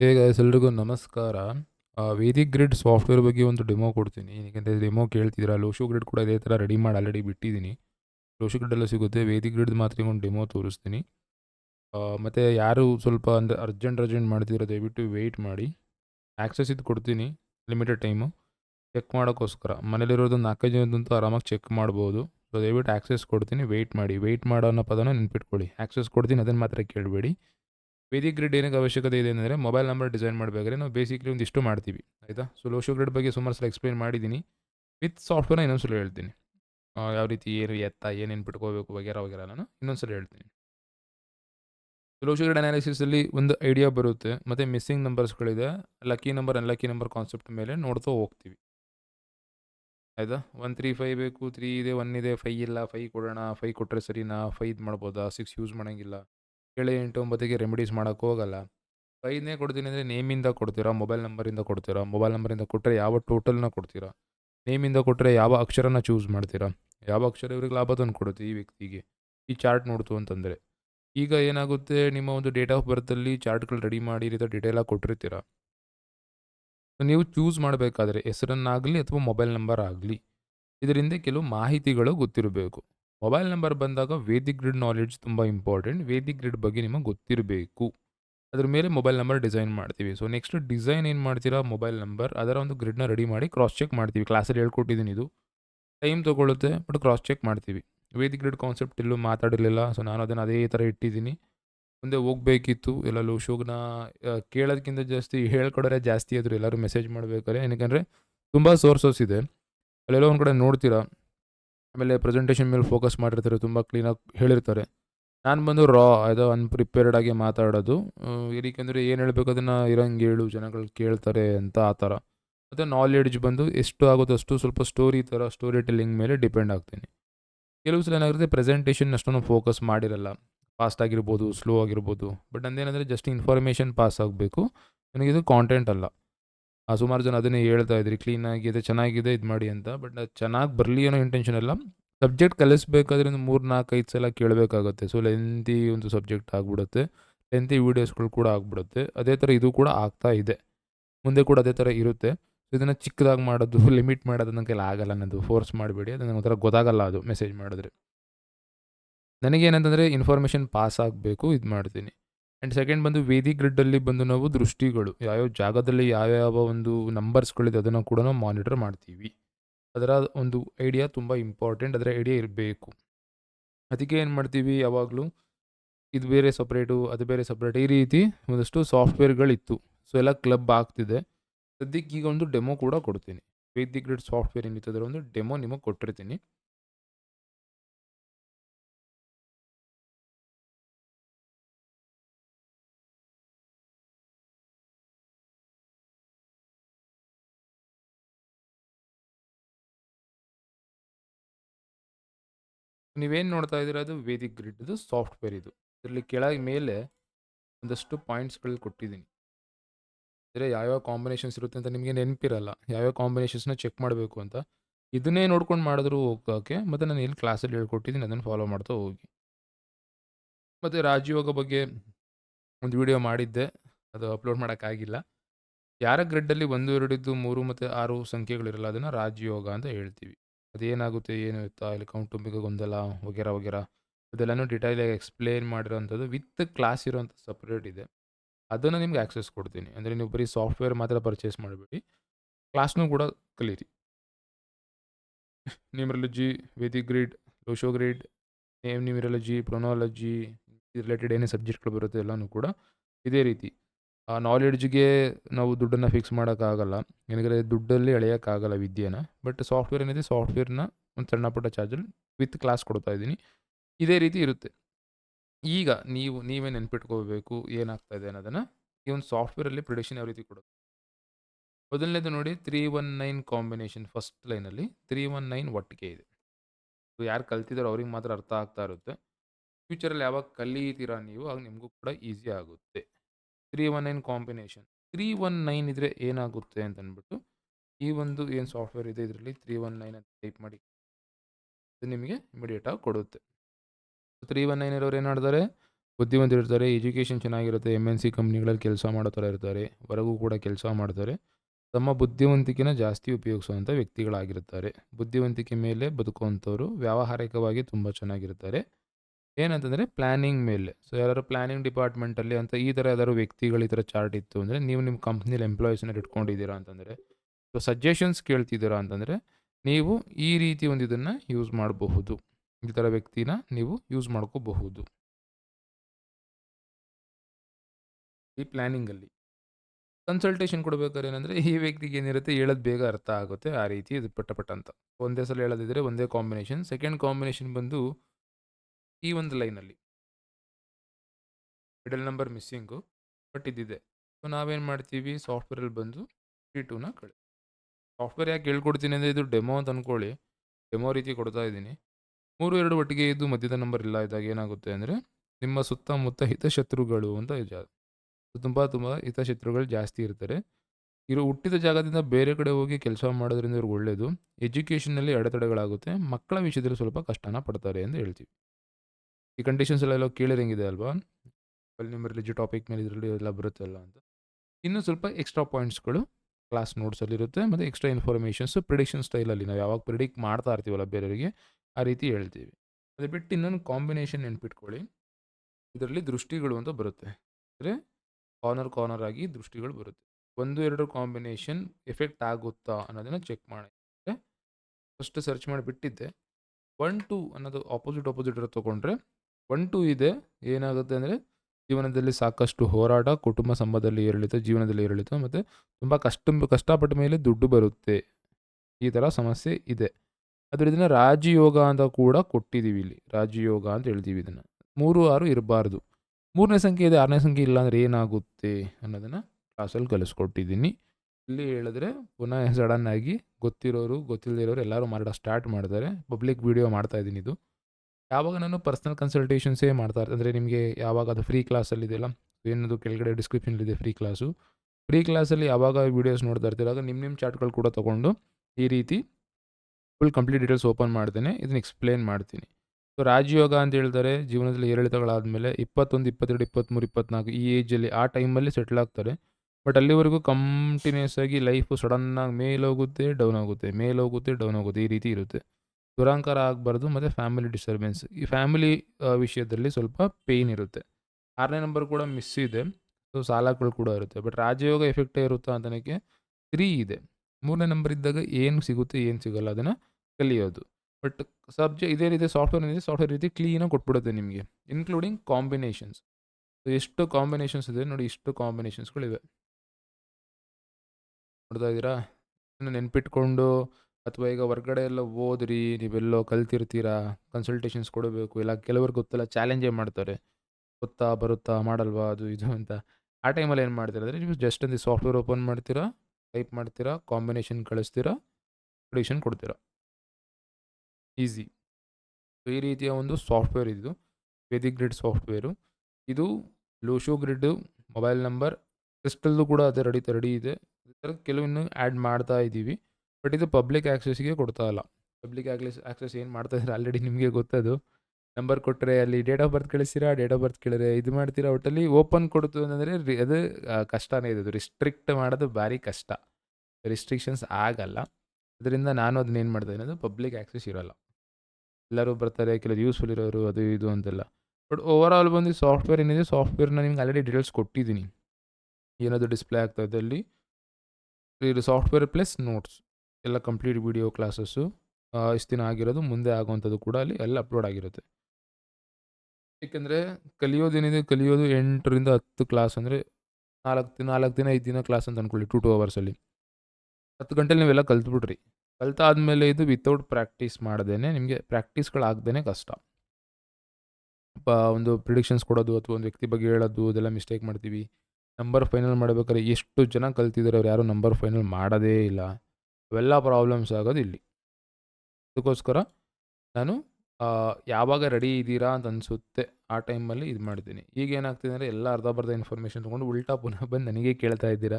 Hey guys ಎಲ್ರಿಗೂ ನಮಸ್ಕಾರ. ಆ, ವೇದಿಕ್ ಗ್ರಿಡ್ ಸಾಫ್ಟ್ವೇರ್ ಬಗ್ಗೆ ಒಂದು ಡೆಮೋ ಕೊಡ್ತೀನಿ. ಏಕೆಂದರೆ ಡೆಮೋ ಕೇಳ್ತಿದ್ದೀರಾ? ಲೋಶೋ ಗ್ರಿಡ್ ಕೂಡ ಇದೇ ಥರ ರೆಡಿ ಮಾಡಿ ಆಲ್ರೆಡಿ ಬಿಟ್ಟಿದ್ದೀನಿ. ಲೋಶೋ ಗ್ರಿಡ್ ಎಲ್ಲ ಸಿಗುತ್ತೆ. ವೇದಿಕ್ ಗ್ರಿಡ್ ಮಾತ್ರ ಒಂದು ಡೆಮೋ ತೋರಿಸ್ತೀನಿ. ಮತ್ತು ಯಾರು ಸ್ವಲ್ಪ ಅಂದರೆ ಅರ್ಜೆಂಟ್ ಅರ್ಜೆಂಟ್ ಮಾಡ್ತಿರೋ ದಯವಿಟ್ಟು ವೆಯ್ಟ್ ಮಾಡಿ. ಆ್ಯಕ್ಸಸ್ ಇದು ಕೊಡ್ತೀನಿ. ಲಿಮಿಟೆಡ್ ಟೈಮು ಚೆಕ್ ಮಾಡೋಕ್ಕೋಸ್ಕರ. ಮನೇಲಿರೋದು ನಾಲ್ಕೈದು ಜನದಂತೂ ಆರಾಮಾಗಿ ಚೆಕ್ ಮಾಡ್ಬೋದು. ಸೊ ದಯವಿಟ್ಟು ಆ್ಯಕ್ಸಸ್ ಕೊಡ್ತೀನಿ. ವೆಯ್ಟ್ ಮಾಡಿ. ವೆಯ್ಟ್ ಮಾಡೋ ಅನ್ನೋ ಪದನ ನೆನ್ಪಿಟ್ಕೊಳ್ಳಿ. ಆ್ಯಕ್ಸಸ್ ಕೊಡ್ತೀನಿ. ಅದನ್ನು ಮಾತ್ರ ಕೇಳಬೇಡಿ. ವೇದಿಕ್ ಗ್ರಿಡ್ ಏನಕ್ಕೆ ಅವಶ್ಯಕತೆ ಇದೆ ಅಂದರೆ ಮೊಬೈಲ್ ನಂಬರ್ ಡಿಸೈನ್ ಮಾಡಬೇಕಾದ್ರೆ ನಾವು ಬೇಸಿಕ್ಲಿ ಒಂದಿಷ್ಟು ಮಾಡ್ತೀವಿ ಆಯಿತಾ? ಸೊ ಲೋಶೋ ಗ್ರಿಡ್ ಬಗ್ಗೆ ಸುಮಾರು ಸಲ ಎಕ್ಸ್ಪ್ಲೈನ್ ಮಾಡಿದ್ದೀನಿ ವಿತ್ ಸಾಫ್ಟ್ವೇರ್ನ ಇನ್ನೊಂದ್ಸಲ ಹೇಳ್ತೀನಿ. ಆ, ಯಾವ ರೀತಿ ಏನು ಎತ್ತ ಏನೇನು ಬಿಟ್ಕೋಬೇಕು ವಗೇರ ವಗೇರ ನಾನು ಇನ್ನೊಂದು ಸಲ ಹೇಳ್ತೀನಿ. ಲೋಶೋ ಗ್ರಿಡ್ ಅನಾಲಿಸಿಸಲ್ಲಿ ಒಂದು ಐಡಿಯಾ ಬರುತ್ತೆ ಮತ್ತು missing ನಂಬರ್ಸ್ಗಳಿದೆ lucky number unlucky number concept ಮೇಲೆ ನೋಡ್ತಾ ಹೋಗ್ತೀವಿ. ಆಯಿತಾ? ಒನ್ ತ್ರೀ ಫೈವ್ ಬೇಕು ತ್ರೀ ಇದೆ ಒನ್ ಇದೆ ಫೈ ಇಲ್ಲ ಫೈ ಕೊಡೋಣ ಫೈ ಕೊಟ್ಟರೆ ಸರಿನಾ ಫೈ ಇದು ಮಾಡ್ಬೋದಾ ಸಿಕ್ಸ್ ಯೂಸ್ ಮಾಡೋಂಗಿಲ್ಲ. ಏಳು ಎಂಟು ಒಂಬತ್ತಿಗೆ ರೆಮಿಡೀಸ್ ಮಾಡೋಕ್ಕೆ ಹೋಗಲ್ಲ. ಐದನೇ ಕೊಡ್ತೀನಿ ಅಂದರೆ ನೇಮಿಂದ ಕೊಡ್ತೀರಾ? ಮೊಬೈಲ್ ನಂಬರಿಂದ ಕೊಡ್ತೀರಾ? ಮೊಬೈಲ್ ನಂಬರಿಂದ ಕೊಟ್ಟರೆ ಯಾವ ಟೋಟಲ್ನ ಕೊಡ್ತೀರಾ? ನೇಮಿಂದ ಕೊಟ್ಟರೆ ಯಾವ ಅಕ್ಷರನ ಚೂಸ್ ಮಾಡ್ತೀರಾ? ಯಾವ ಅಕ್ಷರ ಇವ್ರಿಗೆ ಲಾಭ ತಂದು ಕೊಡುತ್ತೆ ಈ ವ್ಯಕ್ತಿಗೆ? ಈ ಚಾರ್ಟ್ ನೋಡ್ತು ಅಂತಂದರೆ. ಈಗ ಏನಾಗುತ್ತೆ? ನಿಮ್ಮ ಒಂದು ಡೇಟ್ ಆಫ್ ಬರ್ತಲ್ಲಿ ಚಾರ್ಟ್ಗಳು ರೆಡಿ ಮಾಡಿ ಈ ರೀತಿ ಡೀಟೇಲಾಗಿ ಕೊಟ್ಟಿರ್ತೀರ? ನೀವು ಚೂಸ್ ಮಾಡಬೇಕಾದ್ರೆ ಹೆಸರನ್ನಾಗಲಿ ಅಥವಾ ಮೊಬೈಲ್ ನಂಬರ್ ಆಗಲಿ, ಇದರಿಂದ ಕೆಲವು ಮಾಹಿತಿಗಳು ಗೊತ್ತಿರಬೇಕು. ಮೊಬೈಲ್ ನಂಬರ್ ಬಂದಾಗ ವೇದಿಕ್ ಗ್ರಿಡ್ ನಾಲೆಡ್ಜ್ ತುಂಬ ಇಂಪಾರ್ಟೆಂಟ್ ವೇದಿಕ್ ಗ್ರಿಡ್ ಬಗ್ಗೆ ನಿಮಗೆ ಗೊತ್ತಿರಬೇಕು. ಅದ್ರ ಮೇಲೆ ಮೊಬೈಲ್ ನಂಬರ್ ಡಿಸೈನ್ ಮಾಡ್ತೀವಿ. ಸೊ ನೆಕ್ಸ್ಟ್ ಡಿಸೈನ್ ಏನು ಮಾಡ್ತೀರಾ? ಮೊಬೈಲ್ ನಂಬರ್ ಅದರ ಒಂದು ಗ್ರಿಡ್ನ ರೆಡಿ ಮಾಡಿ ಕ್ರಾಸ್ ಚೆಕ್ ಮಾಡ್ತೀವಿ. ಕ್ಲಾಸಲ್ಲಿ ಹೇಳ್ಕೊಟ್ಟಿದ್ದೀನಿ ಇದು. ಟೈಮ್ ತೊಗೊಳುತ್ತೆ ಬಟ್ ಕ್ರಾಸ್ ಚೆಕ್ ಮಾಡ್ತೀವಿ. ವೇದಿಕ್ ಗ್ರಿಡ್ ಕಾನ್ಸೆಪ್ಟ್ ಎಲ್ಲೂ ಮಾತಾಡಿರಲಿಲ್ಲ. ಸೊ ನಾನು ಅದನ್ನು ಅದೇ ಥರ ಇಟ್ಟಿದ್ದೀನಿ. ಮುಂದೆ ಹೋಗಬೇಕಿತ್ತು. ಎಲ್ಲ ಲೋಶೋಗ್ನ ಕೇಳೋದಕ್ಕಿಂತ ಜಾಸ್ತಿ, ಹೇಳ್ಕೊಡೋರೆ ಜಾಸ್ತಿ ಆದರೂ ಎಲ್ಲರೂ ಮೆಸೇಜ್ ಮಾಡಬೇಕಾದ್ರೆ ಏನಕ್ಕೆ ತುಂಬ ಸೋರ್ಸಸ್ ಇದೆ. ಅಲ್ಲೆಲ್ಲೋ ಒಂದು ಕಡೆ ನೋಡ್ತೀರಾ? ಆಮೇಲೆ ಪ್ರೆಸೆಂಟೇಷನ್ ಮೇಲೆ ಫೋಕಸ್ ಮಾಡಿರ್ತಾರೆ, ತುಂಬ ಕ್ಲೀನಾಗಿ ಹೇಳಿರ್ತಾರೆ. ನಾನು ಬಂದು ರಾ ಅದು ಅನ್ಪ್ರಿಪೇರ್ಡಾಗಿ ಮಾತಾಡೋದು. ಏಕೆಂದರೆ ಏನು ಹೇಳಬೇಕು ಅದನ್ನು ಇರೋಂಗೆ ಹೇಳು, ಜನಗಳು ಕೇಳ್ತಾರೆ ಅಂತ ಆ ಥರ. ಮತ್ತು ನಾಲೆಡ್ಜ್ ಬಂದು ಎಷ್ಟು ಆಗುತ್ತೋ ಅಷ್ಟು ಸ್ವಲ್ಪ ಸ್ಟೋರಿ ಥರ ಸ್ಟೋರಿ ಟೆಲ್ಲಿಂಗ್ ಮೇಲೆ ಡಿಪೆಂಡ್ ಆಗ್ತೀನಿ. ಕೆಲವು ಸಲ ಏನಾಗುತ್ತೆ ಪ್ರೆಸೆಂಟೇಷನ್ ಅಷ್ಟೊಂದು ಫೋಕಸ್ ಮಾಡಿರಲ್ಲ. ಫಾಸ್ಟ್ ಆಗಿರ್ಬೋದು ಸ್ಲೋ ಆಗಿರ್ಬೋದು. ಬಟ್ ನಂದೇನಂದರೆ ಜಸ್ಟ್ ಇನ್ಫಾರ್ಮೇಷನ್ ಪಾಸ್ ಆಗಬೇಕು. ನನಗಿದು ಕಾಂಟೆಂಟ್ ಅಲ್ಲ. ಸುಮಾರು ಜನ ಅದನ್ನೇ ಹೇಳ್ತಾ ಇದ್ರಿ, ಕ್ಲೀನ್ ಆಗಿದೆ, ಚೆನ್ನಾಗಿದೆ, ಇದು ಮಾಡಿ ಅಂತ. ಬಟ್ ಚೆನ್ನಾಗಿ ಬರಲಿ ಅನ್ನೋ ಇಂಟೆನ್ಷನ್ ಎಲ್ಲ ಸಬ್ಜೆಕ್ಟ್ ಕಲಿಸ್ಬೇಕಾದ್ರೆ ಒಂದು ಮೂರು ಐದು ಸಲ ಕೇಳಬೇಕಾಗುತ್ತೆ. ಸೊ ಲೆಂತಿ ಒಂದು ಸಬ್ಜೆಕ್ಟ್ ಆಗಿಬಿಡುತ್ತೆ. ಲೆಂತಿ ವೀಡಿಯೋಸ್ಗಳು ಕೂಡ ಆಗಿಬಿಡುತ್ತೆ. ಅದೇ ಥರ ಇದು ಕೂಡ ಆಗ್ತಾ ಇದೆ. ಮುಂದೆ ಕೂಡ ಅದೇ ಥರ ಇರುತ್ತೆ. ಸೊ ಇದನ್ನು ಚಿಕ್ಕದಾಗಿ ಮಾಡೋದು ಲಿಮಿಟ್ ಮಾಡೋದು ನನ್ನ ಕೈಲಿ ಆಗಲ್ಲ. ನನ್ನದು ಫೋರ್ಸ್ ಮಾಡಬೇಡಿ. ಅದು ನನಗೆ ಒಂಥರ ಗೊತ್ತಾಗಲ್ಲ ಅದು ಮೆಸೇಜ್ ಮಾಡಿದ್ರೆ. ನನಗೇನಂತಂದರೆ ಇನ್ಫಾರ್ಮೇಷನ್ ಪಾಸ್ ಆಗಬೇಕು, ಇದು ಮಾಡ್ತೀನಿ. ಆ್ಯಂಡ್ ಸೆಕೆಂಡ್ ಬಂದು ವೇದಿ ಗ್ರಿಡ್ಡಲ್ಲಿ ಬಂದು ನಾವು ದೃಷ್ಟಿಗಳು. ಯಾವ್ಯಾವ ಜಾಗದಲ್ಲಿ ಯಾವ್ಯಾವ ಒಂದು ನಂಬರ್ಸ್ಗಳಿದೆ ಅದನ್ನು ಕೂಡ ನಾವು ಮಾನಿಟರ್ ಮಾಡ್ತೀವಿ. ಅದರ ಒಂದು ಐಡಿಯಾ ತುಂಬ ಇಂಪಾರ್ಟೆಂಟ್ ಅದರ ಐಡಿಯಾ ಇರಬೇಕು. ಅದಕ್ಕೆ ಏನು ಮಾಡ್ತೀವಿ ಯಾವಾಗಲೂ ಇದು ಬೇರೆ ಸಪ್ರೇಟು ಅದು ಬೇರೆ ಸಪ್ರೇಟ್ ಈ ರೀತಿ ಒಂದಷ್ಟು ಸಾಫ್ಟ್ವೇರ್ಗಳಿತ್ತು ಸೊ ಎಲ್ಲ ಕ್ಲಬ್ ಆಗ್ತಿದೆ. ಸದ್ಯಕ್ಕೆ ಈಗ ಒಂದು ಡೆಮೋ ಕೂಡ ಕೊಡ್ತೀನಿ. ವೇದಿ ಗ್ರಿಡ್ ಸಾಫ್ಟ್ವೇರ್ ಏನಿತ್ತು ಅದರ ಒಂದು ಡೆಮೋ ನಿಮಗೆ ಕೊಟ್ಟಿರ್ತೀನಿ. ನೀವೇನು ನೋಡ್ತಾ ಇದ್ದೀರಾ? ಅದು ವೇದಿಕ್ ಗ್ರಿಡ್ದು ಸಾಫ್ಟ್ವೇರ್ ಇದು. ಇದರಲ್ಲಿ ಕೆಳಗೆ ಮೇಲೆ ಒಂದಷ್ಟು ಪಾಯಿಂಟ್ಸ್ಗಳು ಕೊಟ್ಟಿದ್ದೀನಿ. ಅಂದರೆ ಯಾವ್ಯಾವ ಕಾಂಬಿನೇಷನ್ಸ್ ಇರುತ್ತೆ ಅಂತ ನಿಮಗೆ ನೆನಪಿರಲ್ಲ. ಯಾವ್ಯಾವ ಕಾಂಬಿನೇಷನ್ಸ್ನ ಚೆಕ್ ಮಾಡಬೇಕು ಅಂತ. ಇದನ್ನೇ ನೋಡ್ಕೊಂಡು ಮಾಡಿದ್ರು ಹೋಗೋಕ್ಕೆ ಮತ್ತು ನಾನು ಏನು ಕ್ಲಾಸಲ್ಲಿ ಹೇಳ್ಕೊಟ್ಟಿದ್ದೀನಿ, ಅದನ್ನು ಫಾಲೋ ಮಾಡ್ತಾ ಹೋಗಿ. ಮತ್ತು ರಾಜಯೋಗ ಬಗ್ಗೆ ಒಂದು ವಿಡಿಯೋ ಮಾಡಿದ್ದೆ. ಅದು ಅಪ್ಲೋಡ್ ಮಾಡೋಕ್ಕಾಗಿಲ್ಲ ಯಾರ ಗ್ರಿಡ್ಡಲ್ಲಿ ಒಂದು ಎರಡಿದ್ದು ಮೂರು, ಮತ್ತು ಆರು ಸಂಖ್ಯೆಗಳಿರಲ್ಲ, ಅದನ್ನು ರಾಜಯೋಗ ಅಂತ ಹೇಳ್ತೀವಿ. ಅದೇನಾಗುತ್ತೆ, ಏನು ಇತ್ತಾ, ಇಲ್ಲಿ ಕೌಟುಂಬಿಕ ಗೊಂದಲ, ವಗೇರ ವಗೇರ ಅದೆಲ್ಲನೂ ಡಿಟೈಲಾಗಿ ಎಕ್ಸ್ಪ್ಲೇನ್ ಮಾಡಿರೋಂಥದ್ದು ವಿತ್ ಕ್ಲಾಸ್ ಇರೋಂಥ ಸಪ್ರೇಟ್ ಇದೆ. ಅದನ್ನು ನಿಮ್ಗೆ ಆ್ಯಕ್ಸೆಸ್ ಕೊಡ್ತೀನಿ. ಅಂದರೆ ನೀವು ಬರೀ ಸಾಫ್ಟ್ವೇರ್ ಮಾತ್ರ ಪರ್ಚೇಸ್ ಮಾಡಬೇಡಿ. ಕ್ಲಾಸ್ನೂ ಕೂಡ ಕಲೀರಿ. Numerology vedic grid Lo Shu grid name numerology ಪ್ರೊನಾಲಜಿ related ಏನೇ ಸಬ್ಜೆಕ್ಟ್ಗಳು ಬರುತ್ತೆ, ಎಲ್ಲನೂ ಕೂಡ ಇದೇ ರೀತಿ. ಆ ನಾಲೆಡ್ಜ್ಗೆ ನಾವು ದುಡ್ಡನ್ನು ಫಿಕ್ಸ್ ಮಾಡೋಕ್ಕಾಗಲ್ಲ. ಏನಂದರೆ ದುಡ್ಡಲ್ಲಿ ಎಳೆಯೋಕ್ಕಾಗಲ್ಲ ವಿದ್ಯೆನ ಬಟ್ ಸಾಫ್ಟ್ವೇರ್ ಏನಿದೆ ಸಾಫ್ಟ್ವೇರ್ನ ಒಂದು ಸಣ್ಣ ಪುಟ್ಟ ಚಾರ್ಜಲ್ಲಿ ವಿತ್ ಕ್ಲಾಸ್ ಕೊಡ್ತಾ ಇದ್ದೀನಿ. ಇದೇ ರೀತಿ ಇರುತ್ತೆ. ಈಗ ನೀವು, ನೀವೇ ನೆನ್ಪಿಟ್ಕೋಬೇಕು ಏನಾಗ್ತಾ ಇದೆ ಅನ್ನೋದನ್ನು ಈ ಒಂದು ಸಾಫ್ಟ್ವೇರಲ್ಲಿ ಪ್ರಿಡಿಕ್ಷನ್ ಯಾವ ರೀತಿ ಕೊಡುತ್ತೆ. ಮೊದಲನೇದು ನೋಡಿ three one nine combination first ಲೈನಲ್ಲಿ ತ್ರೀ ಒನ್ ನೈನ್ ಒಟ್ಟಿಗೆ ಇದೆ. ಯಾರು ಕಲ್ತಿದ್ದಾರೋ ಅವ್ರಿಗೆ ಮಾತ್ರ ಅರ್ಥ ಆಗ್ತಾ ಇರುತ್ತೆ. ಫ್ಯೂಚರಲ್ಲಿ ಯಾವಾಗ ಕಲೀತೀರಾ ನೀವು, ಆಗ ನಿಮಗೂ ಕೂಡ ಈಸಿ ಆಗುತ್ತೆ. Three one nine combination. Three one nine ಇದ್ದರೆ ಏನಾಗುತ್ತೆ ಅಂತ ಅಂದ್ಬಿಟ್ಟು, ಈ ಒಂದು ಏನು ಸಾಫ್ಟ್ವೇರ್ ಇದೆ ಇದರಲ್ಲಿ ತ್ರೀ ಒನ್ ನೈನ್ ಅಂತ ಟೈಪ್ ಮಾಡಿ. ಅದು ನಿಮಗೆ ಇಮಿಡಿಯೇಟಾಗಿ ಕೊಡುತ್ತೆ. ತ್ರೀ ಒನ್ ನೈನ್ ಇರೋರು ಏನು ಮಾಡ್ತಾರೆ? ಬುದ್ಧಿವಂತರಿರ್ತಾರೆ ಎಜುಕೇಷನ್ ಚೆನ್ನಾಗಿರುತ್ತೆ, ಎಂ ಎನ್ ಸಿ ಕಂಪ್ನಿಗಳಲ್ಲಿ ಕೆಲಸ ಮಾಡೋ ಥರ ಇರ್ತಾರೆ, ಹೊರಗೂ ಕೂಡ ಕೆಲಸ ಮಾಡ್ತಾರೆ. ತಮ್ಮ ಬುದ್ಧಿವಂತಿಕೆನ ಜಾಸ್ತಿ ಉಪಯೋಗಿಸುವಂಥ ವ್ಯಕ್ತಿಗಳಾಗಿರ್ತಾರೆ. ಬುದ್ಧಿವಂತಿಕೆ ಮೇಲೆ ಬದುಕುವಂಥವ್ರು ವ್ಯಾವಹಾರಿಕವಾಗಿ ತುಂಬ ಚೆನ್ನಾಗಿರ್ತಾರೆ. ಏನಂತಂದರೆ ಪ್ಲ್ಯಾನಿಂಗ್ ಮೇಲೆ ಸೊ ಯಾರು ಪ್ಲ್ಯಾನಿಂಗ್ ಡಿಪಾರ್ಟ್ಮೆಂಟಲ್ಲಿ ಅಂತ ಈ ಥರ ಯಾವ್ದಾದ್ರು ವ್ಯಕ್ತಿಗಳು ಈ ಥರ ಚಾರ್ಟ್ ಇತ್ತು ಅಂದರೆ ನೀವು ನಿಮ್ಮ ಕಂಪ್ನಿಲಿ ಎಂಪ್ಲಾಯೀಸ್ನ ಇಟ್ಕೊಂಡಿದ್ದೀರಾ ಅಂತಂದರೆ ಸೊ ಸಜೆಷನ್ಸ್ ಕೇಳ್ತಿದ್ದೀರಾ ಅಂತಂದರೆ ನೀವು ಈ ರೀತಿ ಒಂದು ಇದನ್ನು ಯೂಸ್ ಮಾಡಬಹುದು. ಈ ಥರ ವ್ಯಕ್ತಿನ ನೀವು ಯೂಸ್ ಮಾಡ್ಕೋಬಹುದು. ಈ ಪ್ಲ್ಯಾನಿಂಗಲ್ಲಿ ಕನ್ಸಲ್ಟೇಷನ್ ಕೊಡ್ಬೇಕಾದ್ರೆ ಏನಂದರೆ ಈ ವ್ಯಕ್ತಿಗೆ ಏನಿರುತ್ತೆ ಹೇಳೋದು ಬೇಗ ಅರ್ಥ ಆಗುತ್ತೆ, ಆ ರೀತಿ ಇದು ಪಟ್ಟ ಪಟ್ಟ ಅಂತ. ಒಂದೇ ಸಲ ಹೇಳೋದಿದ್ರೆ ಒಂದೇ ಕಾಂಬಿನೇಷನ್ ಸೆಕೆಂಡ್ ಕಾಂಬಿನೇಷನ್ ಬಂದು ಈ ಒಂದು ಲೈನಲ್ಲಿ. ಮಿಡಲ್ ನಂಬರ್ ಮಿಸ್ಸಿಂಗು, ಬಟ್ ಇದಿದೆ. ಸೊ, ನಾವೇನು ಮಾಡ್ತೀವಿ? ಸಾಫ್ಟ್ವೇರಲ್ಲಿ ಬಂದು ಟಿ ಟೂನ ಕಳೆ, ಸಾಫ್ಟ್ವೇರ್ ಯಾಕೆ ಹೇಳ್ಕೊಡ್ತೀನಿ ಅಂದರೆ ಇದು ಡೆಮೋ ಅಂತ ಅಂದ್ಕೊಳ್ಳಿ ಡೆಮೋ ರೀತಿ ಕೊಡ್ತಾ ಇದ್ದೀನಿ. ಮೂರು ಎರಡು ಒಟ್ಟಿಗೆ ಇದ್ದು ಮಧ್ಯದ ನಂಬರ್ ಇಲ್ಲ ಇದ್ದಾಗ ಏನಾಗುತ್ತೆ ಅಂದರೆ, ನಿಮ್ಮ ಸುತ್ತಮುತ್ತ ಹಿತಶತ್ರುಗಳು ಅಂತ ಜಾ, ತುಂಬ ತುಂಬ ಹಿತಶತ್ರುಗಳು ಜಾಸ್ತಿ ಇರ್ತಾರೆ. ಇರೋ ಹುಟ್ಟಿದ ಜಾಗದಿಂದ ಬೇರೆ ಕಡೆ ಹೋಗಿ ಕೆಲಸ ಮಾಡೋದ್ರಿಂದ ಇವ್ರಿಗೆ ಒಳ್ಳೆಯದು ಎಜುಕೇಷನಲ್ಲಿ ಅಡೆತಡೆಗಳಾಗುತ್ತೆ. ಮಕ್ಕಳ ವಿಷಯದಲ್ಲಿ ಸ್ವಲ್ಪ ಕಷ್ಟನ ಪಡ್ತಾರೆ ಅಂತ ಹೇಳ್ತೀವಿ. ಈ ಕಂಡೀಷನ್ಸ್ ಎಲ್ಲ ಕೇಳಿರಂಗಿದೆ ಅಲ್ವಾ? ಅಲ್ಲಿ ನಿಮ್ಮ ರಿಲಿಜಿ ಟಾಪಿಕ್ ಮೇಲೆ ಇದರಲ್ಲಿ ಎಲ್ಲ ಬರುತ್ತೆ ಅಲ್ಲ ಅಂತ. ಇನ್ನೂ ಸ್ವಲ್ಪ ಎಕ್ಸ್ಟ್ರಾ ಪಾಯಿಂಟ್ಸ್ಗಳು ಕ್ಲಾಸ್ ನೋಟ್ಸಲ್ಲಿರುತ್ತೆ ಮತ್ತು ಎಕ್ಸ್ಟ್ರಾ ಇನ್ಫಾರ್ಮೇಷನ್ಸ್ ಪ್ರಿಡಿಕ್ಷನ್ ಸ್ಟೈಲಲ್ಲಿ ನಾವು ಯಾವಾಗ ಪ್ರಿಡಿಕ್ಟ್ ಮಾಡ್ತಾ ಇರ್ತೀವಲ್ಲ ಬೇರೆಯವರಿಗೆ, ಆ ರೀತಿ ಹೇಳ್ತೀವಿ. ಅದು ಬಿಟ್ಟು ಇನ್ನೊಂದು ಕಾಂಬಿನೇಷನ್ ನೆನ್ಪಿಟ್ಕೊಳ್ಳಿ. ಇದರಲ್ಲಿ ದೃಷ್ಟಿಗಳು ಅಂತ ಬರುತ್ತೆ. ಅಂದರೆ ಕಾರ್ನರ್ ಕಾರ್ನರ್ ಆಗಿ ದೃಷ್ಟಿಗಳು ಬರುತ್ತೆ. ಒಂದು, ಎರಡು ಕಾಂಬಿನೇಷನ್ ಎಫೆಕ್ಟ್ ಆಗುತ್ತಾ ಅನ್ನೋದನ್ನು ಚೆಕ್ ಮಾಡಿ. ಫಸ್ಟ್ ಸರ್ಚ್ ಮಾಡಿ ಬಿಟ್ಟಿದ್ದೆ. ಒನ್ ಟು ಅನ್ನೋದು ಆಪೋಸಿಟ್ ಆಪೋಸಿಟ್ ತೊಗೊಂಡ್ರೆ ಒನ್ ಟು ಇದೆ. ಏನಾಗುತ್ತೆ ಅಂದರೆ ಜೀವನದಲ್ಲಿ ಸಾಕಷ್ಟು ಹೋರಾಟ, ಕುಟುಂಬ ಸಂಬಂಧದಲ್ಲಿ ಏರಿಳಿತ, ಜೀವನದಲ್ಲಿ ಏರಿಳಿತ ಮತ್ತು ತುಂಬ ಕಷ್ಟ, ಕಷ್ಟಪಟ್ಟ ಮೇಲೆ ದುಡ್ಡು ಬರುತ್ತೆ. ಈ ಥರ ಸಮಸ್ಯೆ ಇದೆ. ಅದರಿಂದ ರಾಜಯೋಗ ಅಂತ ಕೂಡ ಕೊಟ್ಟಿದ್ದೀವಿ ಇಲ್ಲಿ. ರಾಜಯೋಗ ಅಂತ ಹೇಳ್ತೀವಿ ಇದನ್ನು. ಮೂರು ಆರು ಇರಬಾರ್ದು. ಮೂರನೇ ಸಂಖ್ಯೆ ಇದೆ, ಆರನೇ ಸಂಖ್ಯೆ ಇಲ್ಲ ಅಂದರೆ ಏನಾಗುತ್ತೆ ಅನ್ನೋದನ್ನು ಕ್ಲಾಸಲ್ಲಿ ಕಲಿಸ್ಕೊಟ್ಟಿದ್ದೀನಿ. ಇಲ್ಲಿ ಹೇಳಿದ್ರೆ ಪುನಃ ಸಡನ್ನಾಗಿ ಗೊತ್ತಿರೋರು ಗೊತ್ತಿಲ್ಲದಿರೋರು ಎಲ್ಲರೂ ಮಾರಾಟ ಸ್ಟಾರ್ಟ್ ಮಾಡ್ತಾರೆ. ಪಬ್ಲಿಕ್ ವೀಡಿಯೋ ಮಾಡ್ತಾ ಇದ್ದೀನಿ ಇದು. ಯಾವಾಗ ನಾನು ಪರ್ಸ್ನಲ್ ಕನ್ಸಲ್ಟೇಷನ್ಸೇ ಮಾಡ್ತಾ ಅಂದರೆ ನಿಮಗೆ ಯಾವಾಗ ಅದು ಫ್ರೀ ಕ್ಲಾಸಲ್ಲಿದೆಯಲ್ಲ ಏನದು ಕೆಳಗಡೆ ಡಿಸ್ಕ್ರಿಪ್ಷನ್ಲಿದೆ ಫ್ರೀ ಕ್ಲಾಸು ಫ್ರೀ ಕ್ಲಾಸಲ್ಲಿ ಯಾವಾಗ ವೀಡಿಯೋಸ್ ನೋಡ್ತಾ ಇರ್ತೀರಾಗ ನಿಮ್ಮ ನಿಮ್ಮ ಚಾರ್ಟ್ಗಳು ಕೂಡ ತೊಗೊಂಡು ಈ ರೀತಿ ಫುಲ್ ಕಂಪ್ಲೀಟ್ ಡೀಟೇಲ್ಸ್ ಓಪನ್ ಮಾಡ್ತೇನೆ, ಇದನ್ನು ಎಕ್ಸ್ಪ್ಲೇನ್ ಮಾಡ್ತೀನಿ. ಸೊ ರಾಜಯೋಗ ಅಂತ ಹೇಳ್ತಾರೆ, ಜೀವನದಲ್ಲಿ ಏರಿಳಿತಗಳಾದಮೇಲೆ ಇಪ್ಪತ್ತೊಂದು, ಇಪ್ಪತ್ತೆರಡು, ಇಪ್ಪತ್ತ್ಮೂರು, ಇಪ್ಪತ್ನಾಲ್ಕು ಈ ಏಜಲ್ಲಿ ಆ ಟೈಮಲ್ಲಿ ಸೆಟ್ಲ್ ಆಗ್ತಾರೆ. ಬಟ್ ಅಲ್ಲಿವರೆಗೂ ಕಂಟಿನ್ಯೂಸ್ ಆಗಿ ಲೈಫು ಸಡನ್ನಾಗಿ ಮೇಲೋಗುತ್ತೆ ಡೌನ್ ಆಗುತ್ತೆ, ಮೇಲೋಗುತ್ತೆ ಡೌನ್ ಆಗುತ್ತೆ ಈ ರೀತಿ ಇರುತ್ತೆ. ದುರಾಂಕಾರ ಆಗಬಾರ್ದು ಮತ್ತು ಫ್ಯಾಮಿಲಿ ಡಿಸ್ಟರ್ಬೆನ್ಸ್ ಈ ಫ್ಯಾಮಿಲಿ ವಿಷಯದಲ್ಲಿ ಸ್ವಲ್ಪ ಪೇಯ್ನ್ ಇರುತ್ತೆ. ಆರನೇ ನಂಬರ್ ಕೂಡ ಮಿಸ್ ಇದೆ. ಸೊ ಸಾಲಗಳು ಕೂಡ ಇರುತ್ತೆ. ಬಟ್ ರಾಜಯೋಗ ಎಫೆಕ್ಟೇ ಇರುತ್ತಾ ಅಂತನಕ್ಕೆ ತ್ರೀ ಇದೆ. ಮೂರನೇ ನಂಬರ್ ಇದ್ದಾಗ ಏನು ಸಿಗುತ್ತೆ, ಏನು ಸಿಗೋಲ್ಲ ಅದನ್ನು ಕಲಿಯೋದು. ಬಟ್ ಸಬ್ಜೆ ಇದೇ ರೀತಿ ಸಾಫ್ಟ್ವೇರ್ ಇದೆ. ಸಾಫ್ಟ್ವೇರ್ ರೀತಿ ಕ್ಲೀನಾಗಿ ಕೊಟ್ಬಿಡುತ್ತೆ ನಿಮಗೆ ಇನ್ಕ್ಲೂಡಿಂಗ್ ಕಾಂಬಿನೇಷನ್ಸ್ ಎಷ್ಟು ಕಾಂಬಿನೇಷನ್ಸ್ ಇದೆ ನೋಡಿ, ಇಷ್ಟು ಕಾಂಬಿನೇಷನ್ಸ್ಗಳಿವೆ ನೋಡ್ತಾ ಇದ್ದೀರಾ? ನೆನ್ಪಿಟ್ಕೊಂಡು ಅಥವಾ ಈಗ ಹೊರ್ಗಡೆ ಎಲ್ಲ ಓದ್ರಿ, ನೀವೆಲ್ಲೋ ಕಲ್ತಿರ್ತೀರಾ ಕನ್ಸಲ್ಟೇಷನ್ಸ್ ಕೊಡಬೇಕು, ಇಲ್ಲ ಕೆಲವರು ಗೊತ್ತಲ್ಲ ಚಾಲೆಂಜೇ ಮಾಡ್ತಾರೆ. ಗೊತ್ತಾ, ಬರುತ್ತಾ, ಮಾಡಲ್ವಾ, ಅದು, ಇದು ಅಂತ. ಆ ಟೈಮಲ್ಲಿ ಏನು ಮಾಡ್ತೀರಾ ಅಂದರೆ, ನೀವು ಜಸ್ಟ್ ಒಂದು ಸಾಫ್ಟ್ವೇರ್ ಓಪನ್ ಮಾಡ್ತೀರಾ ಟೈಪ್ ಮಾಡ್ತೀರಾ ಕಾಂಬಿನೇಷನ್ ಕಳಿಸ್ತೀರಾ ಪ್ರಿಡಿಕ್ಷನ್ ಕೊಡ್ತೀರಾ. ಈಸಿ ಈ ರೀತಿಯ ಒಂದು ಸಾಫ್ಟ್ವೇರ್ ಇದು. ವೇದಿಕ್ ಗ್ರಿಡ್ ಸಾಫ್ಟ್ವೇರು ಇದು Lo Shu grid mobile number ಕ್ರಿಸ್ಟಲ್ದು ಕೂಡ ಅದೇ ರೆಡಿ ರೆಡಿ ಇದೆ. ಈ ಥರ ಕೆಲವಿನ್ನು ಆ್ಯಡ್ ಮಾಡ್ತಾ ಇದ್ದೀವಿ ಬಟ್ ಇದು ಪಬ್ಲಿಕ್ ಆ್ಯಕ್ಸೆಸ್ಗೆ ಕೊಡ್ತಾ ಇಲ್ಲ. ಪಬ್ಲಿಕ್ ಆಕ್ಸೆಸ್ ಆ್ಯಕ್ಸೆಸ್ ಏನು ಮಾಡ್ತಾ ಇದ್ದಾರೆ ಆಲ್ರೆಡಿ ನಿಮಗೆ ಗೊತ್ತದು. ನಂಬರ್ ಕೊಟ್ಟರೆ ಅಲ್ಲಿ ಡೇಟ್ ಆಫ್ ಬರ್ತ್ ಕಳಿಸ್ತೀರಾ ಡೇಟ್ ಆಫ್ ಬರ್ತ್ ಕೇಳಿದ್ರೆ ಇದು ಮಾಡ್ತೀರಾ? ಒಟ್ಟಲ್ಲಿ ಓಪನ್ ಕೊಡ್ತು ಅಂತಂದರೆ ಅದು ಕಷ್ಟನೇ ಇದೆ ರಿಸ್ಟ್ರಿಕ್ಟ್ ಮಾಡೋದು ಭಾರಿ ಕಷ್ಟ. ರಿಸ್ಟ್ರಿಕ್ಷನ್ಸ್ ಆಗಲ್ಲ. ಅದರಿಂದ ನಾನು ಅದನ್ನ ಏನು ಮಾಡ್ತಾ ಅದು ಪಬ್ಲಿಕ್ ಆ್ಯಕ್ಸೆಸ್ ಇರೋಲ್ಲ. ಎಲ್ಲರೂ ಬರ್ತಾರೆ, ಕೆಲವರು ಯೂಸ್ಫುಲ್ ಇರೋರು, ಅದು ಇದು ಅಂತೆಲ್ಲ. ಬಟ್ ಓವರ್ ಆಲ್ ಬಂದು ಸಾಫ್ಟ್ವೇರ್ ಏನಿದೆ ಸಾಫ್ಟ್ವೇರ್ನ ನಿಮ್ಗೆ ಆಲ್ರೆಡಿ ಡೀಟೇಲ್ಸ್ ಕೊಟ್ಟಿದ್ದೀನಿ. ಏನಾದರೂ ಡಿಸ್ಪ್ಲೇ ಆಗ್ತಾ ಇದೆ ಇದು ಸಾಫ್ಟ್ವೇರ್ ಪ್ಲಸ್ ನೋಟ್ಸ್ ಎಲ್ಲ ಕಂಪ್ಲೀಟ್ ವಿಡಿಯೋ ಕ್ಲಾಸಸ್ಸು ಇಷ್ಟು ದಿನ ಆಗಿರೋದು, ಮುಂದೆ ಆಗುವಂಥದ್ದು ಕೂಡ ಅಲ್ಲಿ ಎಲ್ಲ ಅಪ್ಲೋಡ್ ಆಗಿರುತ್ತೆ. ಏಕೆಂದರೆ ಕಲಿಯೋದೇನಿದೆ ಕಲಿಯೋದು ಎಂಟರಿಂದ ಹತ್ತು ಕ್ಲಾಸ್ ಅಂದರೆ ನಾಲ್ಕು ದಿನ ನಾಲ್ಕು ದಿನ, ಐದು ದಿನ ಕ್ಲಾಸ್ ಅಂತ ಅಂದ್ಕೊಳ್ಳಿ ಟು ಟು ಅವರ್ಸಲ್ಲಿ ಹತ್ತು ಗಂಟೆಲಿ ನೀವೆಲ್ಲ ಕಲ್ತ್ಬಿಟ್ರಿ ಕಲ್ತಾದ್ಮೇಲೆ ಇದು ವಿತೌಟ್ ಪ್ರಾಕ್ಟೀಸ್ ಮಾಡದೇನೆ ನಿಮಗೆ ಪ್ರಾಕ್ಟೀಸ್ಗಳಾಗ್ದೇ ಕಷ್ಟ. ಒಂದು ಪ್ರಿಡಿಕ್ಷನ್ಸ್ ಕೊಡೋದು ಅಥವಾ ಒಂದು ವ್ಯಕ್ತಿ ಬಗ್ಗೆ ಹೇಳೋದು, ಅದೆಲ್ಲ ಮಿಸ್ಟೇಕ್ ಮಾಡ್ತೀವಿ. ನಂಬರ್ ಫೈನಲ್ ಮಾಡ್ಬೇಕಾದ್ರೆ ಎಷ್ಟು ಜನ ಕಲ್ತಿದ್ದಾರೆ ಅವ್ರು ಯಾರೂ ನಂಬರ್ ಫೈನಲ್ ಮಾಡೋದೇ ಇಲ್ಲ. ಅವೆಲ್ಲ ಪ್ರಾಬ್ಲಮ್ಸ್ ಆಗೋದು ಇಲ್ಲಿ. ಅದಕ್ಕೋಸ್ಕರ ನಾನು ಯಾವಾಗ ರೆಡಿ ಇದ್ದೀರಾ ಅಂತ ಅನಿಸುತ್ತೆ ಆ ಟೈಮಲ್ಲಿ ಇದು ಮಾಡ್ತೀನಿ. ಈಗ ಏನಾಗ್ತಿದೆ ಅಂದರೆ ಎಲ್ಲ ಅರ್ಧ ಬರ್ಧ ಇನ್ಫಾರ್ಮೇಷನ್ ತೊಗೊಂಡು ಉಲ್ಟಾ ಪುನಃ ಬಂದು ನನಗೆ ಕೇಳ್ತಾ ಇದ್ದೀರಾ.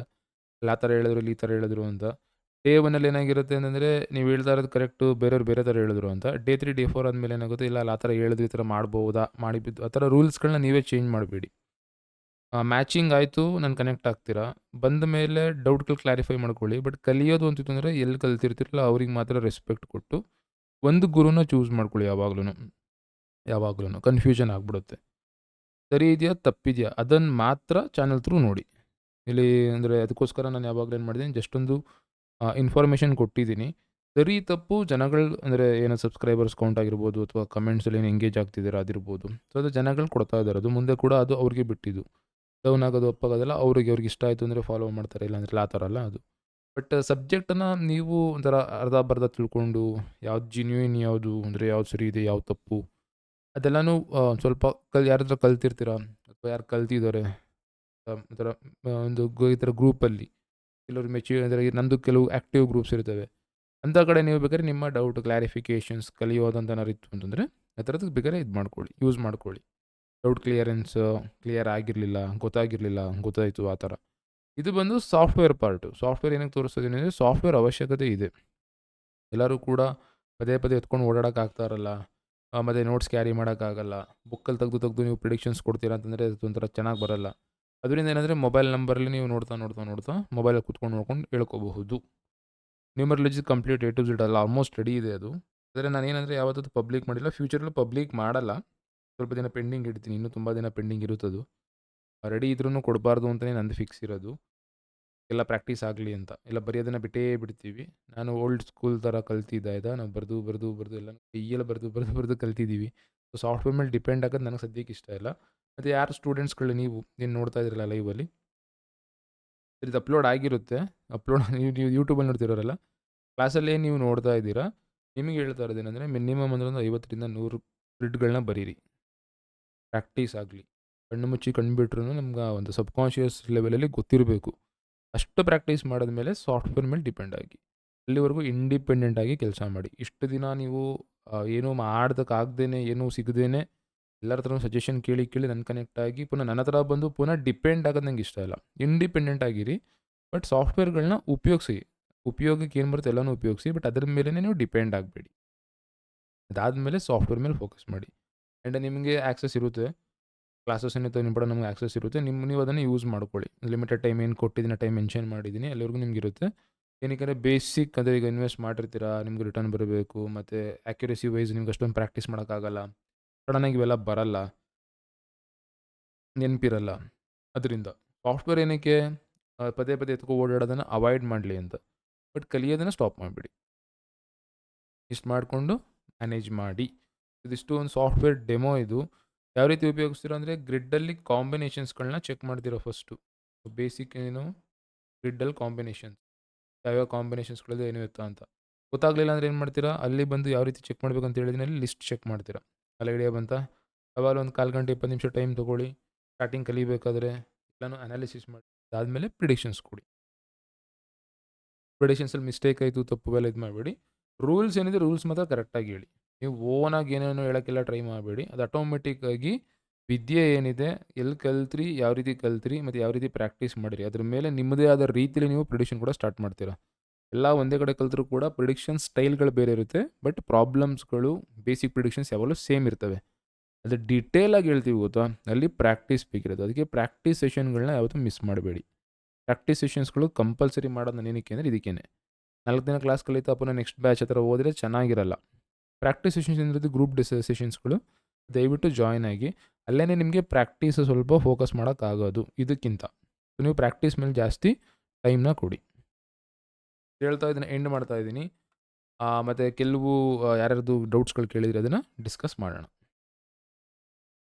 ಎಲ್ಲ ಆ ಥರ ಹೇಳಿದ್ರು ಇಲ್ಲಿ ಈ ಥರ ಹೇಳಿದ್ರು ಅಂತ. ಡೇ ಒನ್ನಲ್ಲಿ ಏನಾಗಿರುತ್ತೆ ಅಂತಂದರೆ ನೀವು ಹೇಳ್ತಾ ಇರೋದು ಕರೆಕ್ಟು ಬೇರೆಯವ್ರು ಬೇರೆ ಥರ ಹೇಳಿದ್ರು ಅಂತ. ಡೇ ತ್ರೀ ಡೇ ಫೋರ್ ಆದಮೇಲೆ ಏನಾಗುತ್ತೆ, ಇಲ್ಲ ಆ ಥರ ಹೇಳಿದ್ರು, ಈ ಥರ ಮಾಡ್ಬೋದಾ ಮಾಡಿಬಿದ್ದು ಆ ಥರ ರೂಲ್ಸ್ಗಳನ್ನ ನೀವೇ ಚೇಂಜ್ ಮಾಡಬೇಡಿ. ಮ್ಯಾಚಿಂಗ್ ಆಯಿತು, ನಾನು ಕನೆಕ್ಟ್ ಆಗ್ತೀರಾ? ಬಂದ ಮೇಲೆ ಡೌಟ್ಗಳು ಕ್ಲಾರಿಫೈ ಮಾಡ್ಕೊಳ್ಳಿ. ಬಟ್ ಕಲಿಯೋದು ಅಂತಿತ್ತು ಅಂದರೆ ಎಲ್ಲಿ ಕಲ್ತಿರ್ತಿರಲ್ಲ, ಅವ್ರಿಗೆ ಮಾತ್ರ ರೆಸ್ಪೆಕ್ಟ್ ಕೊಟ್ಟು, ಒಂದು ಗುರುನ ಚೂಸ್ ಮಾಡ್ಕೊಳ್ಳಿ ಯಾವಾಗ್ಲೂ ಯಾವಾಗ್ಲೂ ಕನ್ಫ್ಯೂಷನ್ ಆಗಿಬಿಡುತ್ತೆ. ಸರಿ ಇದೆಯಾ? ತಪ್ಪಿದೆಯಾ? ಅದನ್ನು ಮಾತ್ರ ಚಾನಲ್ ಥ್ರೂ ನೋಡಿ. ಇಲ್ಲಿ ಅಂದರೆ ಅದಕ್ಕೋಸ್ಕರ ನಾನು ಯಾವಾಗಲೂ ಏನು ಮಾಡಿದ್ದೀನಿ ಜಸ್ಟ್ ಒಂದು ಇನ್ಫಾರ್ಮೇಷನ್ ಕೊಟ್ಟಿದ್ದೀನಿ. ಸರಿ ತಪ್ಪು, ಜನಗಳು ಅಂದರೆ ಏನು ಸಬ್ಸ್ಕ್ರೈಬರ್ಸ್ ಕೌಂಟ್ ಆಗಿರ್ಬೋದು ಅಥವಾ ಕಮೆಂಟ್ಸಲ್ಲಿ ಏನು ಎಂಗೇಜ್ ಆಗ್ತಿದ್ದೀರಾ ಅದಿರ್ಬೋದು. ಸೊ ಅದು ಜನಗಳು ಕೊಡ್ತಾ ಇದ್ದಾರೆ. ಅದು ಮುಂದೆ ಕೂಡ ಅದು ಅವ್ರಿಗೆ ಬಿಟ್ಟಿದ್ದು. ಡೌನ್ ಆಗೋದು ಒಪ್ಪಾಗೋದಲ್ಲ ಅವ್ರಿಗೆ ಅವ್ರಿಗೆ ಇಷ್ಟ ಆಯಿತು ಅಂದರೆ ಫಾಲೋ ಮಾಡ್ತಾರೆ, ಇಲ್ಲಾಂದ್ರೆ ಆ ಥರ ಅಲ್ಲ ಅದು. ಬಟ್ ಸಬ್ಜೆಕ್ಟನ್ನು ನೀವು ಒಂಥರ ಅರ್ಧ ಬರ್ಧ ತಿಳ್ಕೊಂಡು ಯಾವ್ದು ಜಿನ್ಯೂನ್ ಯಾವುದು ಅಂದರೆ ಯಾವ್ದು ಸರಿ ಇದೆ, ಯಾವ್ದು ತಪ್ಪು, ಅದೆಲ್ಲನೂ ಸ್ವಲ್ಪ ಕಲ್ ಯಾರತ್ರ ಕಲ್ತಿರ್ತೀರಾ? ಅಥವಾ ಯಾರು ಕಲ್ತಿದ್ದಾರೆ? ಒಂಥರ ಒಂದು ಈ ಥರ ಗ್ರೂಪಲ್ಲಿ ಕೆಲವರು ಮೆಚ್ಯೂರ್ ಅಂದರೆ ನಂದು ಕೆಲವು ಆ್ಯಕ್ಟಿವ್ ಗ್ರೂಪ್ಸ್ ಇರ್ತವೆ. ಅಂಥ ಕಡೆ ನೀವು ಬೇಕಾದ್ರೆ ನಿಮ್ಮ ಡೌಟ್ ಕ್ಲಾರಿಫಿಕೇಷನ್ಸ್ ಕಲಿಯೋದಂತ ಏನಾರು ಇತ್ತು ಅಂತಂದರೆ ಆ ಥರದ್ದು ಬೇಕಾದ್ರೆ ಇದು ಮಾಡ್ಕೊಳ್ಳಿ ಯೂಸ್ ಮಾಡ್ಕೊಳ್ಳಿ. ಡೌಟ್ ಕ್ಲಿಯರೆನ್ಸ್ ಕ್ಲಿಯರ್ ಆಗಿರಲಿಲ್ಲ, ಗೊತ್ತಾಗಿರಲಿಲ್ಲ, ಗೊತ್ತಾಯಿತು ಆ ಥರ. ಇದು ಬಂದು ಸಾಫ್ಟ್ವೇರ್ ಪಾರ್ಟು ಸಾಫ್ಟ್ವೇರ್ ಏನಕ್ಕೆ ತೋರಿಸ್ತಿದ್ದೀನಿ ಅಂದರೆ ಸಾಫ್ಟ್ವೇರ್ ಅವಶ್ಯಕತೆ ಇದೆ. ಎಲ್ಲರೂ ಕೂಡ ಪದೇ ಪದೇ ಎತ್ಕೊಂಡು ಓಡಾಡೋಕ್ಕಾಗ್ತಾರಲ್ಲ ಮತ್ತು ನೋಟ್ಸ್ ಕ್ಯಾರಿ ಮಾಡೋಕ್ಕಾಗಲ್ಲ ಬುಕ್ಕಲ್ಲಿ ತೆಗೆದು ತೆಗೆದು ನೀವು ಪ್ರಿಡಿಕ್ಷನ್ಸ್ ಕೊಡ್ತೀರಾ ಅಂತಂದರೆ ಅದು ಒಂಥರ ಚೆನ್ನಾಗಿ ಬರಲ್ಲ. ಅದರಿಂದ ಏನಂದರೆ ಮೊಬೈಲ್ ನಂಬರಲ್ಲಿ ನೀವು ನೋಡ್ತಾ ನೋಡ್ತಾ ನೋಡ್ತಾ ಮೊಬೈಲಲ್ಲಿ ಕುತ್ಕೊಂಡು ನೋಡ್ಕೊಂಡು ಹೇಳ್ಕೋಬಹುದು. Numerology complete A to Z ಅಲ್ಲ ಆಲ್ಮೋಸ್ಟ್ ರೆಡಿ ಇದೆ ಅದು. ಆದರೆ ನಾನು ಏನಂದರೆ ಯಾವತ್ತೂ ಪಬ್ಲಿಕ್ ಮಾಡಿಲ್ಲ ಫ್ಯೂಚರಲ್ಲೂ ಪಬ್ಲಿಕ್ ಮಾಡಲ್ಲ. ಸ್ವಲ್ಪ ದಿನ ಪೆಂಡಿಂಗ್ ಇಡ್ತೀನಿ, ಇನ್ನೂ ತುಂಬ ದಿನ ಪೆಂಡಿಂಗ್ ಇರುತ್ತದು. ರೆಡಿ ಇದ್ರೂ ಕೊಡಬಾರ್ದು ಅಂತಲೇ ನಂದು ಫಿಕ್ಸ್ ಇರೋದು. ಎಲ್ಲ ಪ್ರಾಕ್ಟೀಸ್ ಆಗಲಿ ಅಂತ. ಎಲ್ಲ ಬರೆಯೋದನ್ನು ಬಿಟ್ಟೇ ಬಿಡ್ತೀವಿ. ನಾನು ಓಲ್ಡ್ ಸ್ಕೂಲ್ ಥರ ಕಲ್ತಿದ್ದ ಇದ್ದ ನಾವು ಬರೆದು ಬರೆದು ಬರೆದು ಎಲ್ಲ ಕೈಯೆಲ್ಲ ಬರೆದು ಬರೆದು ಬರೆದು ಕಲ್ತಿದ್ದೀವಿ. ಸೊ ಸಾಫ್ಟ್ವೇರ್ ಮೇಲೆ ಡಿಪೆಂಡ್ ಆಗೋದು ನನಗೆ ಸದ್ಯಕ್ಕೆ ಇಷ್ಟ ಇಲ್ಲ. ಮತ್ತು ಯಾರು ಸ್ಟೂಡೆಂಟ್ಸ್ಗಳು ನೀವು? ನೀನು ನೋಡ್ತಾ ಇದ್ರಲ್ಲ ಲೈವಲ್ಲಿ ಇದು ಅಪ್ಲೋಡ್ ಆಗಿರುತ್ತೆ. ಅಪ್ಲೋಡ್ ನೀವು ನೀವು ಯೂಟ್ಯೂಬಲ್ಲಿ ನೋಡ್ತಿರೋರಲ್ಲ? ಕ್ಲಾಸಲ್ಲೇ ನೀವು ನೋಡ್ತಾ ಇದ್ದೀರಾ? ನಿಮಗೆ ಹೇಳ್ತಾ ಇರೋದೇನೆಂದರೆ ಮಿನಿಮಮ್ ಅಂದ್ರೆ ಒಂದು ಐವತ್ತರಿಂದ ನೂರು ಗ್ರಿಡ್ಗಳನ್ನ ಬರೀರಿ. ಪ್ರಾಕ್ಟೀಸ್ ಆಗಲಿ. ಕಣ್ಣು ಮುಚ್ಚಿ ಕಂಡುಬಿಟ್ರು ನಮ್ಗೆ ಒಂದು ಸಬ್ಕಾನ್ಷಿಯಸ್ ಲೆವೆಲಲ್ಲಿ ಗೊತ್ತಿರಬೇಕು. ಅಷ್ಟು ಪ್ರಾಕ್ಟೀಸ್ ಮಾಡಿದ್ಮೇಲೆ ಸಾಫ್ಟ್ವೇರ್ ಮೇಲೆ ಡಿಪೆಂಡ್ ಆಗಿ. ಅಲ್ಲಿವರೆಗೂ ಇಂಡಿಪೆಂಡೆಂಟ್ ಆಗಿ ಕೆಲಸ ಮಾಡಿ. ಇಷ್ಟು ದಿನ ನೀವು ಏನೂ ಮಾಡೋದಕ್ಕಾಗ್ದೇ ಏನೂ ಸಿಗದೇನೆ ಎಲ್ಲರ ಥರ ಸಜೆಷನ್ ಕೇಳಿ ಕೇಳಿ ನನ್ನ ಕನೆಕ್ಟ್ ಆಗಿ ಪುನಃ ನನ್ನ ಹತ್ರ ಬಂದು ಪುನಃ ಡಿಪೆಂಡ್ ಆಗೋದು ನಂಗೆ ಇಷ್ಟ ಇಲ್ಲ. ಇಂಡಿಪೆಂಡೆಂಟ್ ಆಗಿರಿ, ಬಟ್ ಸಾಫ್ಟ್ವೇರ್ಗಳನ್ನ ಉಪಯೋಗಿಸಿ. ಉಪಯೋಗಕ್ಕೆ ಏನು ಬರುತ್ತೆ ಎಲ್ಲನೂ ಉಪಯೋಗಿಸಿ, ಬಟ್ ಅದ್ರ ಮೇಲೇ ನೀವು ಡಿಪೆಂಡ್ ಆಗಬೇಡಿ. ಅದಾದಮೇಲೆ ಸಾಫ್ಟ್ವೇರ್ ಮೇಲೆ ಫೋಕಸ್ ಮಾಡಿ. ಆ್ಯಂಡ್ ನಿಮಗೆ ಆ್ಯಕ್ಸೆಸ್ ಇರುತ್ತೆ. ಕ್ಲಾಸಸ್ ಏನಿತ್ತು ನಿಮ್ಮ ನಮ್ಗೆ ಆ್ಯಕ್ಸಸ್ ಇರುತ್ತೆ. ನಿಮ್ಮ ನೀವು ಅದನ್ನು ಯೂಸ್ ಮಾಡ್ಕೊಳ್ಳಿ. ಲಿಮಿಟೆಡ್ ಟೈಮ್ ಏನು ಕೊಟ್ಟಿದ್ದೀನಿ ಟೈಮ್ ಮೆನ್ಷನ್ ಮಾಡಿದ್ದೀನಿ ಎಲ್ಲರಿಗೂ ನಿಮ್ಗೆ ಇರುತ್ತೆ. ಏನಕ್ಕೆ ಬೇಸಿಕ್ ಅಂದರೆ ಈಗ ಇನ್ವೆಸ್ಟ್ ಮಾಡಿರ್ತೀರಾ ನಿಮ್ಗೆ ರಿಟರ್ನ್ ಬರಬೇಕು, ಮತ್ತು ಆ್ಯಕ್ಯುರೇಸಿ ವೈಸ್ ನಿಮ್ಗೆ ಅಷ್ಟೊಂದು ಪ್ರಾಕ್ಟೀಸ್ ಮಾಡೋಕ್ಕಾಗಲ್ಲ. ಸಡನ್ನಾಗಿ ಇವೆಲ್ಲ ಬರಲ್ಲ. ನೆನಪಿರಲ್ಲ. ಅದರಿಂದ ಸಾಫ್ಟ್ವೇರ್ ಏನಕ್ಕೆ ಪದೇ ಪದೇ ಎತ್ಕೊ ಓಡಾಡೋದನ್ನು ಅವಾಯ್ಡ್ ಮಾಡಲಿ ಅಂತ. ಬಟ್ ಕಲಿಯೋದನ್ನು ಸ್ಟಾಪ್ ಮಾಡಿಬಿಡಿ. ಇಷ್ಟು ಮಾಡಿಕೊಂಡು ಮ್ಯಾನೇಜ್ ಮಾಡಿ. ಇದಿಷ್ಟು ಒಂದು ಸಾಫ್ಟ್ವೇರ್ ಡೆಮೋ ಇದು. ಯಾವ ರೀತಿ ಉಪಯೋಗಿಸ್ತೀರೋ ಅಂದರೆ ಗ್ರಿಡ್ಡಲ್ಲಿ ಕಾಂಬಿನೇಷನ್ಸ್ಗಳನ್ನ ಚೆಕ್ ಮಾಡ್ತೀರೋ ಫಸ್ಟು. ಬೇಸಿಕ್ ಏನು? ಗ್ರಿಡ್ಡಲ್ಲಿ ಕಾಂಬಿನೇಷನ್ಸ್. ಯಾವ್ಯಾವ ಕಾಂಬಿನೇಷನ್ಸ್ಗಳದ್ದು ಏನು ಇರ್ತಾ ಅಂತ. ಗೊತ್ತಾಗಲಿಲ್ಲ ಅಂದರೆ ಏನು ಮಾಡ್ತೀರಾ? ಅಲ್ಲಿ ಬಂದು ಯಾವ ರೀತಿ ಚೆಕ್ ಮಾಡಬೇಕು ಅಂತ ಹೇಳಿದ್ಮೇಲೆ ಲಿಸ್ಟ್ ಚೆಕ್ ಮಾಡ್ತೀರಾ. ಅಲ್ಲಿ ಐಡಿಯಾ ಬಂತ. ಅವಾಗ ಒಂದು ಕಾಲು ಗಂಟೆ ಇಪ್ಪತ್ತು ನಿಮಿಷ ಟೈಮ್ ತೊಗೊಳ್ಳಿ. ಸ್ಟಾರ್ಟಿಂಗ್ ಕಲಿಬೇಕಾದ್ರೆ ಎಲ್ಲನೂ ಅನಾಲಿಸಿಸ್ ಮಾಡಿ. ಅದಾದಮೇಲೆ ಪ್ರಿಡಿಕ್ಷನ್ಸ್ ಕೊಡಿ. ಪ್ರಿಡಿಕ್ಷನ್ಸಲ್ಲಿ ಮಿಸ್ಟೇಕ್ ಆಯಿತು, ತಪ್ಪು ಬೆಲೆ ಇದು ಮಾಡಬೇಡಿ ರೂಲ್ಸ್ ಏನಿದೆ ರೂಲ್ಸ್ ಮಾತ್ರ ಕರೆಕ್ಟಾಗಿ ಹೇಳಿ. ನೀವು ಓನಾಗಿ ಏನೇನೋ ಹೇಳೋಕ್ಕೆಲ್ಲ ಟ್ರೈ ಮಾಡಬೇಡಿ. ಅದು ಆಟೋಮೆಟಿಕ್ಕಾಗಿ ವಿದ್ಯೆ ಏನಿದೆ, ಎಲ್ಲಿ ಕಲ್ತ್ರಿ, ಯಾವ ರೀತಿ ಕಲ್ತ್ರಿ ಮತ್ತು ಯಾವ ರೀತಿ ಪ್ರಾಕ್ಟೀಸ್ ಮಾಡಿರಿ, ಅದ್ರ ಮೇಲೆ ನಿಮ್ಮದೇ ಆದ ರೀತಿಯಲ್ಲಿ ನೀವು ಪ್ರೊಡಿಕ್ಷನ್ ಕೂಡ ಸ್ಟಾರ್ಟ್ ಮಾಡ್ತೀರಾ. ಎಲ್ಲ ಒಂದೇ ಕಡೆ ಕಲ್ತರೂ ಕೂಡ ಪ್ರಿಡಿಕ್ಷನ್ ಸ್ಟೈಲ್ಗಳು ಬೇರೆ ಇರುತ್ತೆ ಬಟ್ ಪ್ರಾಬ್ಲಮ್ಸ್ಗಳು ಬೇಸಿಕ್ ಪ್ರಿಡಿಕ್ಷನ್ಸ್ ಯಾವಾಗಲೂ ಸೇಮ್ ಇರ್ತವೆ. ಅದು ಆಗಿ ಹೇಳ್ತೀವಿ ಗೊತ್ತಾ? ಅಲ್ಲಿ ಪ್ರಾಕ್ಟೀಸ್ ಬೇಕಿರೋದು. ಅದಕ್ಕೆ ಪ್ರಾಕ್ಟೀಸ್ ಸೆಷನ್ಗಳನ್ನ ಯಾವತ್ತೂ ಮಿಸ್ ಮಾಡಬೇಡಿ. ಪ್ರಾಕ್ಟೀಸ್ ಸೆಷನ್ಸ್ಗಳು ಕಂಪಲ್ಸರಿ ಮಾಡೋದು ನಾನು ಏನಕ್ಕೆ ಅಂದರೆ ಇದಕ್ಕೇನೆ. ನಾಲ್ಕು ದಿನ ಕ್ಲಾಸ್ ಕಲಿತಾ ಪುನಃ ನೆಕ್ಸ್ಟ್ ಬ್ಯಾಚ್ ಹತ್ರ ಹೋದರೆ ಚೆನ್ನಾಗಿರಲ್ಲ. ಪ್ರಾಕ್ಟೀಸ್ ಸೆಷನ್ಸ್ ಅಂದ್ರೆ ಗ್ರೂಪ್ ಡಿಸ್ ಸೆಷನ್ಸ್ಗಳು ದಯವಿಟ್ಟು ಜಾಯ್ನ್ ಆಗಿ. ಅಲ್ಲೇ ನಿಮಗೆ ಪ್ರಾಕ್ಟೀಸ್ ಸ್ವಲ್ಪ ಫೋಕಸ್ ಮಾಡೋಕ್ಕಾಗೋದು ಇದಕ್ಕಿಂತ. ನೀವು ಪ್ರಾಕ್ಟೀಸ್ ಮೇಲೆ ಜಾಸ್ತಿ ಟೈಮ್ನ ಕೊಡಿ. ಹೇಳ್ತಾ ಇದನ್ನು ಎಂಡ್ ಮಾಡ್ತಾ ಇದ್ದೀನಿ. ಮತ್ತು ಕೆಲವು ಯಾರ್ಯಾರ್ದು ಡೌಟ್ಸ್ಗಳು ಕೇಳಿದರೆ ಅದನ್ನು ಡಿಸ್ಕಸ್ ಮಾಡೋಣ.